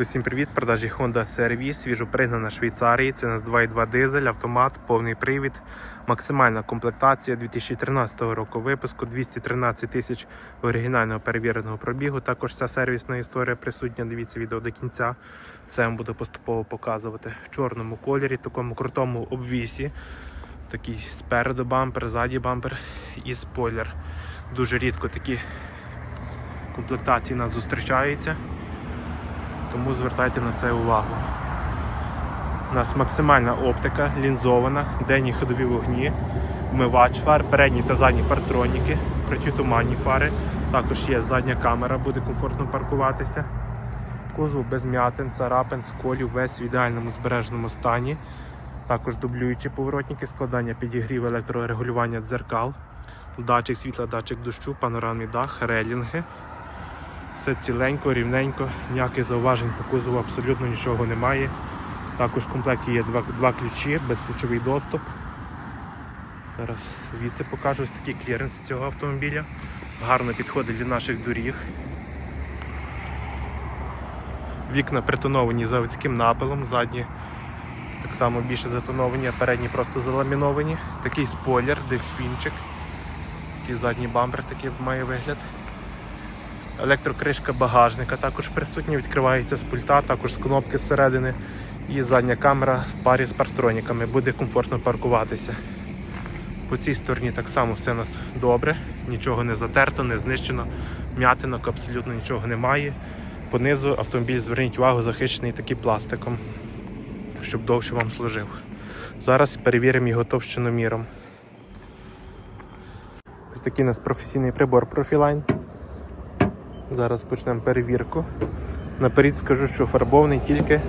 Усім привіт, продажі Honda CR-V, свіжо пригнана Швейцарії. Це нас 2.2 дизель, автомат, повний привід, максимальна комплектація 2013 року випуску, 213 тисяч оригінального перевіреного пробігу. Також вся сервісна історія присутня. Дивіться відео до кінця. Все вам буду поступово показувати в чорному кольорі, такому крутому обвісі. Такий спереду бампер, ззаді бампер і спойлер. Дуже рідко такі комплектації нас зустрічаються тому звертайте на це увагу. У нас максимальна оптика, лінзована, денні ходові вогні, вмивач фар, передні та задні партроніки, протитуманні фари. Також є задня камера, буде комфортно паркуватися. Кузов без м'ятин, царапин, сколів, весь в ідеальному збереженому стані. Також дублюючі поворотники, складання підігрів, електрорегулювання дзеркал, датчик світла, датчик дощу, панорамний дах, релінги. Все ціленько, рівненько, ніяких зауважень по кузову абсолютно нічого немає. Також в комплекті є два, два ключі, безключовий доступ. Зараз звідси покажу ось такий кліренс цього автомобіля. Гарно підходить для наших доріг. Вікна притоновані заводським напилом, задні так само більше затоновані, а передні просто заламіновані. Такий спойлер, дельфінчик. Такий задній бампер такий має вигляд. Електрокришка багажника також присутня, відкривається з пульта, також з кнопки зсередини. І задня камера в парі з партроніками. Буде комфортно паркуватися. По цій стороні так само все у нас добре, нічого не затерто, не знищено, м'ятинок абсолютно нічого немає. Понизу автомобіль, зверніть увагу, захищений таким пластиком, щоб довше вам служив. Зараз перевіримо його товщиноміром. Ось такий у нас професійний прибор Profiline. Зараз почнемо перевірку. Наперед скажу, що фарбований тільки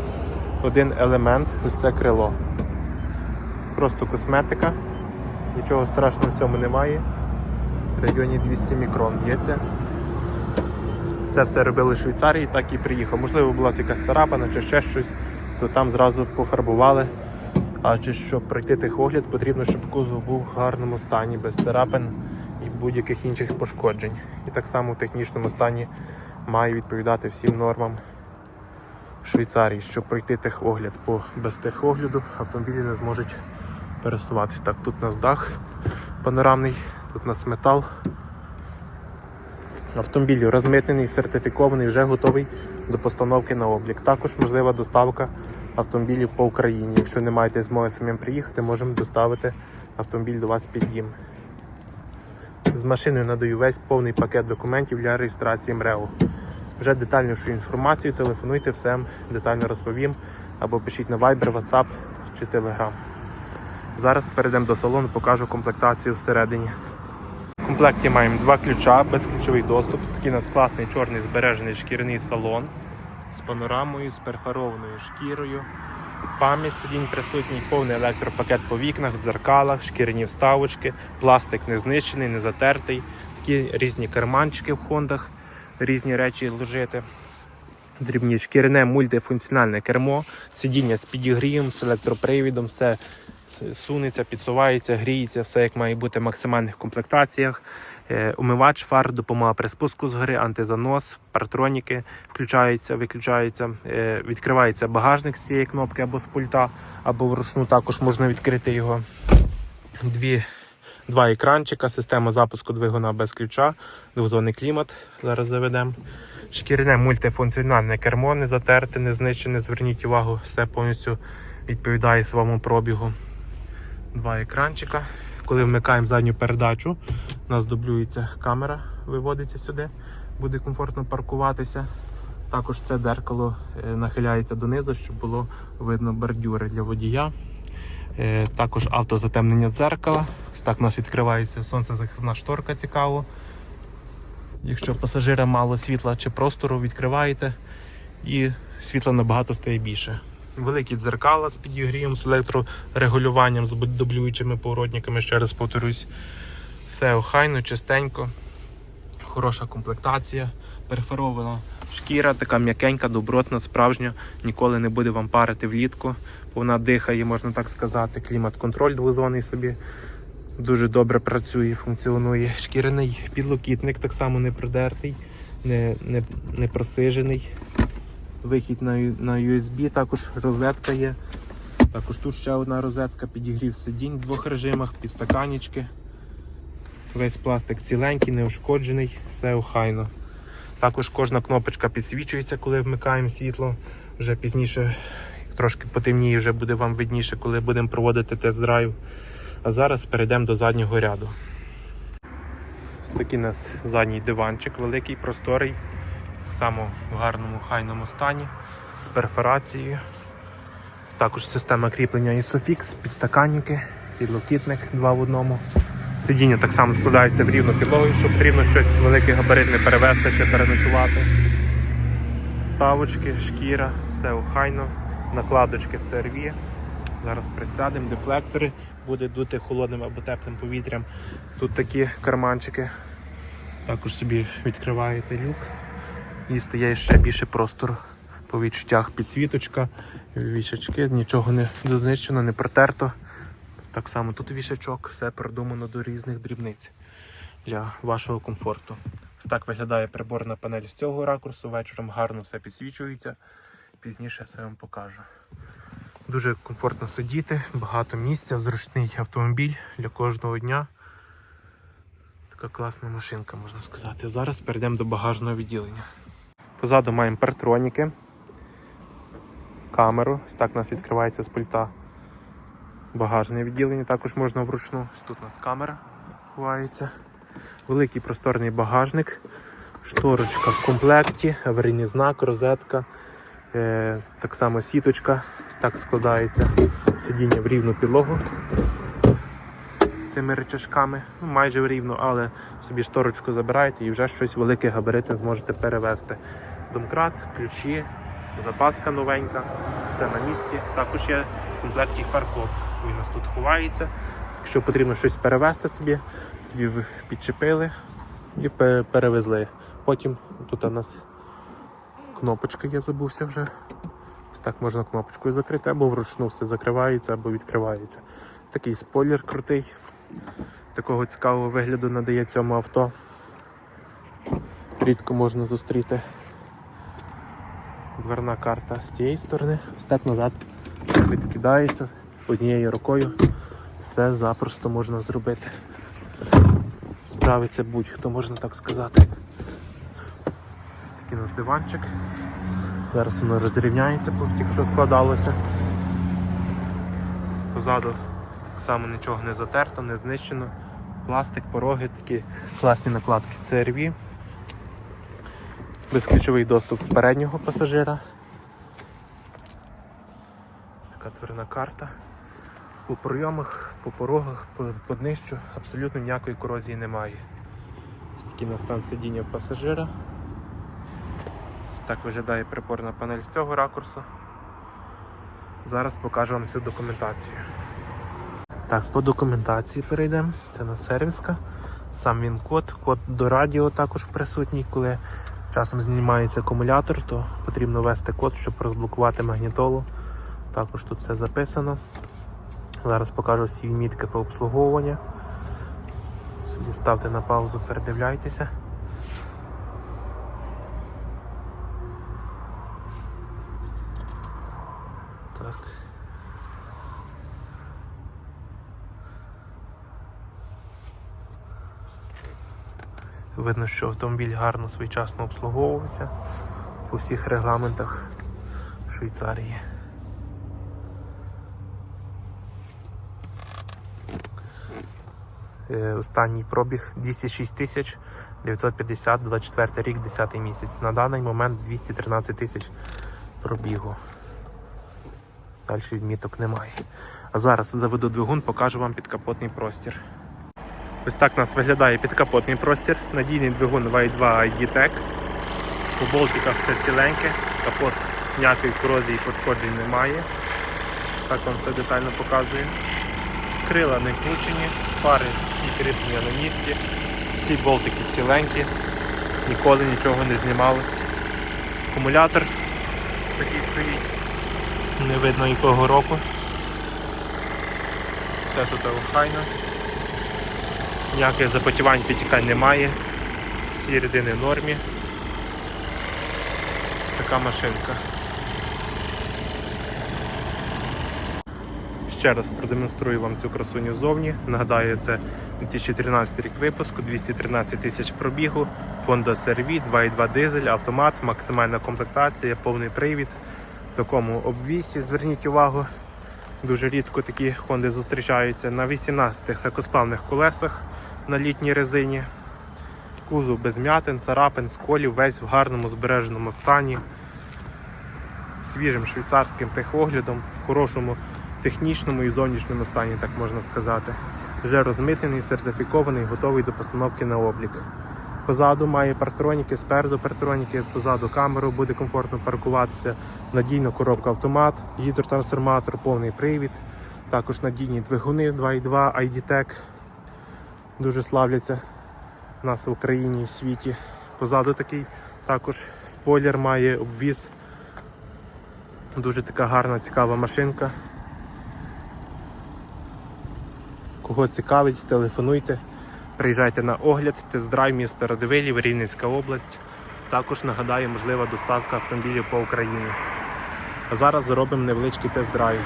один елемент, ось це крило. Просто косметика, нічого страшного в цьому немає. В районі 200 мікрон є це. Це все робили в Швейцарії, так і приїхав. Можливо, була якась царапана чи ще щось, то там зразу пофарбували. А чи щоб пройти техогляд, потрібно, щоб кузов був в гарному стані, без царапин будь-яких інших пошкоджень. І так само в технічному стані має відповідати всім нормам Швейцарії. Щоб пройти техогляд, бо без техогляду автомобілі не зможуть пересуватися. Так, тут у нас дах панорамний, тут у нас метал. Автомобіль розмитнений, сертифікований, вже готовий до постановки на облік. Також можлива доставка автомобілів по Україні. Якщо не маєте змоги самим приїхати, можемо доставити автомобіль до вас під дім. З машиною надаю весь повний пакет документів для реєстрації МРЕО. Вже детальнішу інформацію телефонуйте, все детально розповім або пишіть на Viber, WhatsApp чи Telegram. Зараз перейдемо до салону, покажу комплектацію всередині. В комплекті маємо два ключа, безключовий доступ. Такий у нас класний чорний збережений шкіряний салон з панорамою, з перфорованою шкірою. Пам'ять сидінь присутній, повний електропакет по вікнах, дзеркалах, шкіряні вставочки, пластик не знищений, не затертий. Такі різні карманчики в хондах, різні речі ложити. Дрібні шкіряне мультифункціональне кермо, сидіння з підігрієм, з електропривідом, все сунеться, підсувається, гріється, все як має бути в максимальних комплектаціях. Е, Умивач фар, допомога при спуску з гори, антизанос, партроніки включаються, виключаються, Е, відкривається багажник з цієї кнопки або з пульта, або вручну також можна відкрити його. Дві, два екранчика, система запуску двигуна без ключа, двозонний клімат. Зараз заведемо. Шкіряне мультифункціональне кермо, не затерте, не знищене. Зверніть увагу, все повністю відповідає своєму пробігу. Два екранчика. Коли вмикаємо задню передачу, у нас дублюється камера, виводиться сюди, буде комфортно паркуватися. Також це дзеркало е, нахиляється донизу, щоб було видно бордюри для водія. Е, Також автозатемнення дзеркала. Ось так у нас відкривається сонцезахисна шторка цікаво. Якщо пасажира мало світла чи простору, відкриваєте і світла набагато стає більше. Великі дзеркала з підігрієм, з електрорегулюванням, з дублюючими поворотниками, ще раз повторюсь. Все охайно, чистенько, хороша комплектація, перфорована шкіра, така м'якенька, добротна, справжня, ніколи не буде вам парити влітку. Вона дихає, можна так сказати. Клімат-контроль двозонний собі дуже добре працює, функціонує. Шкіряний підлокітник так само не придертий, не, не, не просижений. вихід на, на USB, також розетка є. Також тут ще одна розетка, підігрів сидінь в двох режимах, підстаканічки. Весь пластик ціленький, неушкоджений, все охайно. Також кожна кнопочка підсвічується, коли вмикаємо світло. Вже пізніше трошки потемніє, вже буде вам видніше, коли будемо проводити тест-драйв. А зараз перейдемо до заднього ряду. Ось такий у нас задній диванчик, великий, просторий, в самому гарному хайному стані, з перфорацією. Також система кріплення Isofix, підстаканники, підлокітник два в одному. Сидіння так само складається в рівну підлогу, якщо потрібно щось велике габаритне перевезти чи переночувати. Ставочки, шкіра, все охайно, накладочки CRV. Зараз присядемо, дефлектори, буде дути холодним або теплим повітрям. Тут такі карманчики. Також собі відкриваєте люк і стає ще більше простору. По відчуттях підсвіточка, вішачки, нічого не знищено, не протерто. Так само тут вішачок, все продумано до різних дрібниць для вашого комфорту. Ось так виглядає приборна панель з цього ракурсу. Вечором гарно все підсвічується. Пізніше все вам покажу. Дуже комфортно сидіти, багато місця, зручний автомобіль для кожного дня. Така класна машинка, можна сказати. Зараз перейдемо до багажного відділення. Позаду маємо партроніки, камеру. Ось так у нас відкривається з пульта. Багажне відділення також можна вручну. Тут у нас камера ховається. Великий просторний багажник, шторочка в комплекті, аварійний знак, розетка, е, так само сіточка. Так складається сидіння в рівну підлогу з цими речашками. Ну, майже в рівну, але собі шторочку забираєте і вже щось велике габаритне зможете перевезти. Домкрат, ключі, запаска новенька, все на місці. Також є в комплекті фаркоп. Він у нас тут ховається. Якщо потрібно щось перевезти собі, собі підчепили і перевезли. Потім тут у нас кнопочка, я забувся вже. Ось так можна кнопочкою закрити, або вручну все закривається, або відкривається. Такий спойлер крутий. Такого цікавого вигляду надає цьому авто. Рідко можна зустріти. Дверна карта з цієї сторони, ось так назад відкидається однією рукою. Все запросто можна зробити. Справиться будь-хто, можна так сказати. Такий у нас диванчик. Зараз воно розрівняється, тільки що складалося. Позаду так само нічого не затерто, не знищено. Пластик, пороги, такі класні накладки CRV. Безключовий доступ переднього пасажира. Така дверна карта. По пройомах, по порогах, по, по днищу абсолютно ніякої корозії немає. Ось такий на стан сидіння пасажира. Ось так виглядає приборна панель з цього ракурсу. Зараз покажу вам всю документацію. Так, по документації перейдемо. Це на сервіска. Сам він код. Код до радіо також присутній. Коли часом знімається акумулятор, то потрібно ввести код, щоб розблокувати магнітолу. Також тут все записано. Зараз покажу всі відмітки по обслуговуванню. Собі ставте на паузу, передивляйтеся. Так. Видно, що автомобіль гарно своєчасно обслуговувався по всіх регламентах Швейцарії. Останній пробіг 206 тисяч 950, 24 рік, 10 місяць. На даний момент 213 тисяч пробігу. Далі відміток немає. А зараз заведу двигун, покажу вам підкапотний простір. Ось так у нас виглядає підкапотний простір. Надійний двигун Y2 ID-Tech. У болтиках все ціленьке, капот ніякої корозії і пошкоджень немає. Так вам все детально показує. Крила не кручені, фари всі кріплення на місці, всі болтики ціленькі, ніколи нічого не знімалось. Акумулятор такий стоїть, не видно якого року. Все тут охайно. Ніяких запотівань підтікань немає. Всі рідини в нормі. Така машинка. Ще раз продемонструю вам цю красуню ззовні. Нагадаю, це 2013 рік випуску, 213 тисяч пробігу, Honda CR-V, 2.2 дизель, автомат, максимальна комплектація, повний привід. В такому обвісі, зверніть увагу, дуже рідко такі Honda зустрічаються на 18 легкосплавних колесах на літній резині. Кузов без м'ятин, царапин, сколів, весь в гарному збереженому стані. Свіжим швейцарським техоглядом, хорошому технічному і зовнішньому стані, так можна сказати. Вже розмитнений, сертифікований, готовий до постановки на облік. Позаду має партроніки, спереду партроніки, позаду камеру буде комфортно паркуватися, надійна коробка автомат, гідротрансформатор, повний привід, також надійні двигуни 2.2 ID-Tech. Дуже славляться у нас в Україні і в світі. Позаду такий також спойлер має обвіз. Дуже така гарна, цікава машинка. Кого цікавить, телефонуйте, приїжджайте на огляд, тест-драйв місто Радивилів, Рівненська область. Також нагадаю, можлива доставка автомобілів по Україні. А зараз зробимо невеличкий тест-драйв.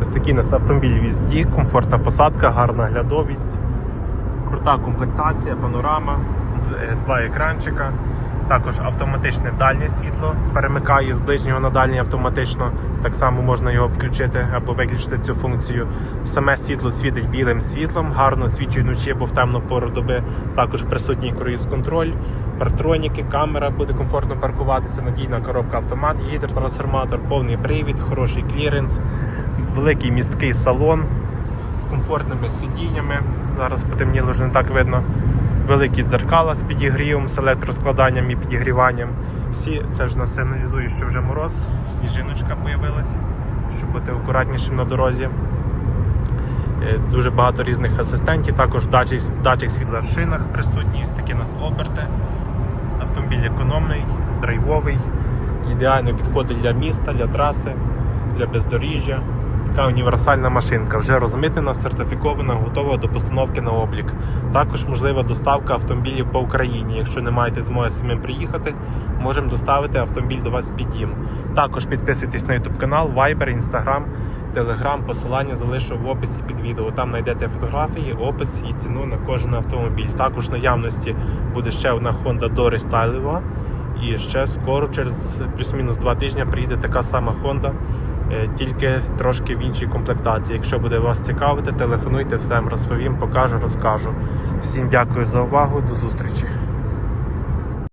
Ось такий нас автомобіль візді, комфортна посадка, гарна глядовість, крута комплектація, панорама, два екранчика. Також автоматичне дальнє світло перемикає з ближнього на дальнє автоматично. Так само можна його включити або виключити цю функцію. Саме світло світить білим світлом, гарно свічить вночі або в темну пору доби. Також присутній круїз-контроль, партроніки, камера буде комфортно паркуватися, надійна коробка автомат, гідротрансформатор, повний привід, хороший кліренс, великий місткий салон з комфортними сидіннями. Зараз потемніло вже не так видно. Великі дзеркала з підігрівом, з електроскладанням і підігріванням. Всі це ж нас сигналізує, що вже мороз, сніжиночка появилась, щоб бути акуратнішим на дорозі. Е, Дуже багато різних асистентів, також датчик, датчик світла в шинах, присутні такі нас оберти. Автомобіль економний, драйвовий, ідеально підходить для міста, для траси, для бездоріжжя. Така універсальна машинка, вже розмитнена, сертифікована, готова до постановки на облік. Також можлива доставка автомобілів по Україні. Якщо не маєте змоги самим приїхати, можемо доставити автомобіль до вас під дім. Також підписуйтесь на YouTube канал, Viber, Instagram, Telegram. Посилання залишу в описі під відео. Там знайдете фотографії, опис і ціну на кожен автомобіль. Також в наявності буде ще одна Honda Dorestyleva. І ще скоро, через плюс-мінус два тижні, приїде така сама Honda, тільки трошки в іншій комплектації. Якщо буде вас цікавити, телефонуйте, все вам розповім, покажу, розкажу. Всім дякую за увагу, до зустрічі.